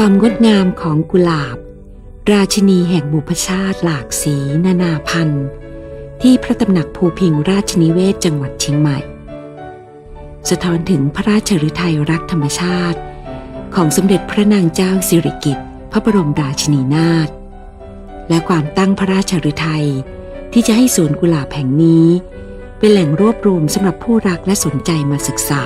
ความงดงามของกุหลาบ ราชินีแห่งบุพชาติหลากสีนานาพันธุ์ที่พระตำหนักภูพิงราชนิเวศจังหวัดเชียงใหม่ สะท้อนถึงพระราชฤทัยรักธรรมชาติ ของสมเด็จพระนางเจ้าสิริกิติ์พระบรมราชินีนาถและความตั้งพระราชฤทัยที่จะให้สวนกุหลาบแห่งนี้ เป็นแหล่งรวบรวมสำหรับผู้รักและสนใจมาศึกษา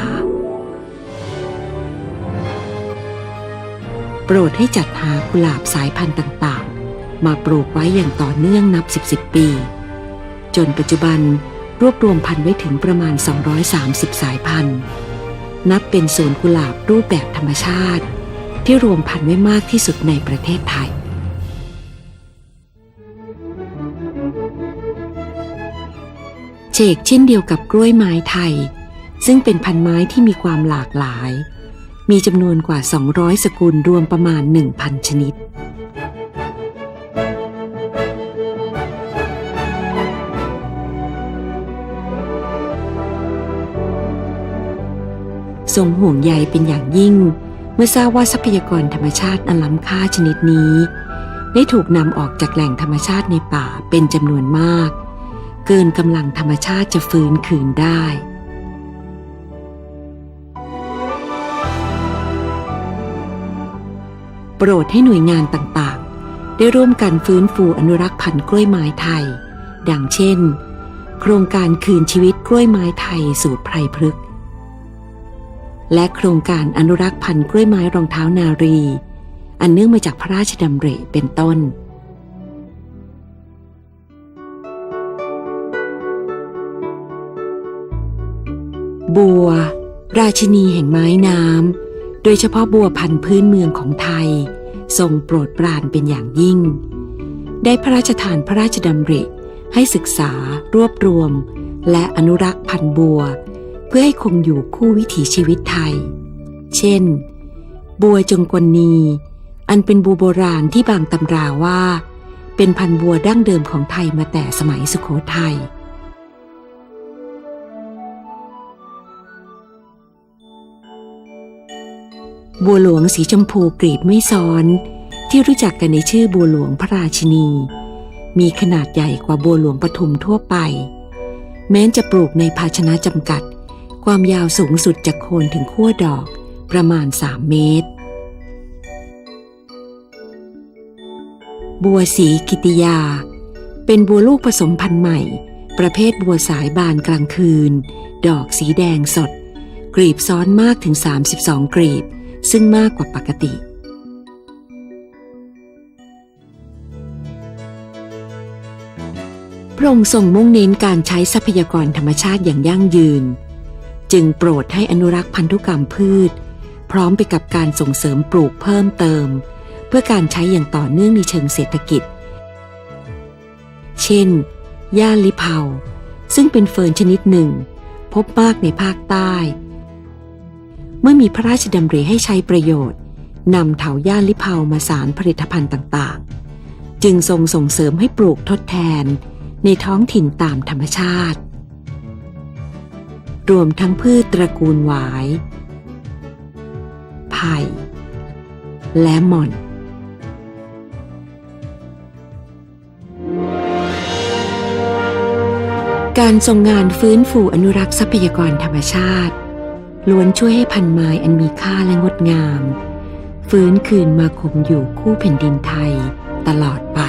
ปรดให้จัดหากุหลาบสายพันธุ์ต่างๆ มาปลูกไว้อย่างต่อเนื่องนับ 10 10ปี จนปัจจุบันรวบรวมพันธุ์ไว้ถึงประมาณ 230 สายพันธุ์ นับเป็นสวนกุหลาบรูปแบบธรรมชาติ ที่รวมพันธุ์ไว้มากที่สุดในประเทศไทย เชกเช่นเดียวกับกล้วยไม้ไทย ซึ่งเป็นพันไม้ที่มีความหลากหลาย มีจำนวนกว่า 200 สกุลรวมประมาณ 1,000 ชนิด ทรงห่วงใยเป็นอย่างยิ่ง เมื่อทราบว่าทรัพยากรธรรมชาติอันล้ำค่าชนิดนี้ ได้ถูกนำออกจากแหล่งธรรมชาติในป่าเป็นจำนวนมาก เกินกำลังธรรมชาติจะฟื้นคืนได้ ปรดให้หน่วยงานต่างๆ ได้ร่วมกันฟื้นฟูอนุรักษ์พันธุ์กล้วยไม้ไทย ดังเช่น โครงการคืนชีวิตกล้วยไม้ไทยสู่ไพรพฤกษ์และโครงการอนุรักษ์พันธุ์กล้วยไม้รองเท้านารี อันเนื่องมาจากพระราชดำริเป็นต้นบัว ราชินีแห่งไม้น้ำ โดยเฉพาะบัวพันธุ์พื้นเมืองของไทย ทรงโปรดปรานเป็นอย่างยิ่ง ได้พระราชทานพระราชดำริ ให้ศึกษารวบรวม และอนุรักษ์พันธุ์บัว เพื่อให้คงอยู่คู่วิถีชีวิตไทย เช่น บัวจงกลนีอันเป็นบัวโบราณที่บางตำราว่า เป็นพันธุ์บัวดั้งเดิมของไทยมาแต่สมัยสุโขทัย บัวหลวงสีชมพูกรีบไม่ซ้อน ที่รู้จักกันในชื่อบัวหลวงพระราชินี มีขนาดใหญ่กว่าบัวหลวงปทุมทั่วไป แม้จะปลูกในภาชนะจำกัด ความยาวสูงสุดจากโคนถึงขั้วดอกประมาณ 3 เมตร บัวสีกิติยา เป็นบัวลูกผสมพันธุ์ใหม่ ประเภทบัวสายบานกลางคืน ดอกสีแดงสดกลีบซ้อนมากถึง 32กลีบ ซึ่งมากกว่าปกติ พระองค์ทรงมุ่งเน้นการใช้ทรัพยากรธรรมชาติอย่างยั่งยืน จึงโปรดให้อนุรักษ์พันธุกรรมพืช พร้อมไปกับการส่งเสริมปลูกเพิ่มเติม เพื่อการใช้อย่างต่อเนื่องในเชิงเศรษฐกิจ เช่นย่าลิเผาซึ่งเป็นเฟิร์นชนิดหนึ่ง พบมากในภาคใต้ เมื่อมีพระราชดำริให้ใช้ประโยชน์นำเถาย่าลิเผามาสารผลิตภัณฑ์ต่างๆ จึงทรงส่งเสริมให้ปลูกทดแทนในท้องถิ่นตามธรรมชาติ รวมทั้งพืชตระกูลหวาย ไผ่ และหม่อนการทรงงานฟื้นฟูอนุรักษ์ทรัพยากรธรรมชาติ ล้วนช่วยให้พันไม้อันมีค่าและงดงาม ฟื้นคืนมาคงอยู่คู่แผ่นดินไทยตลอดไป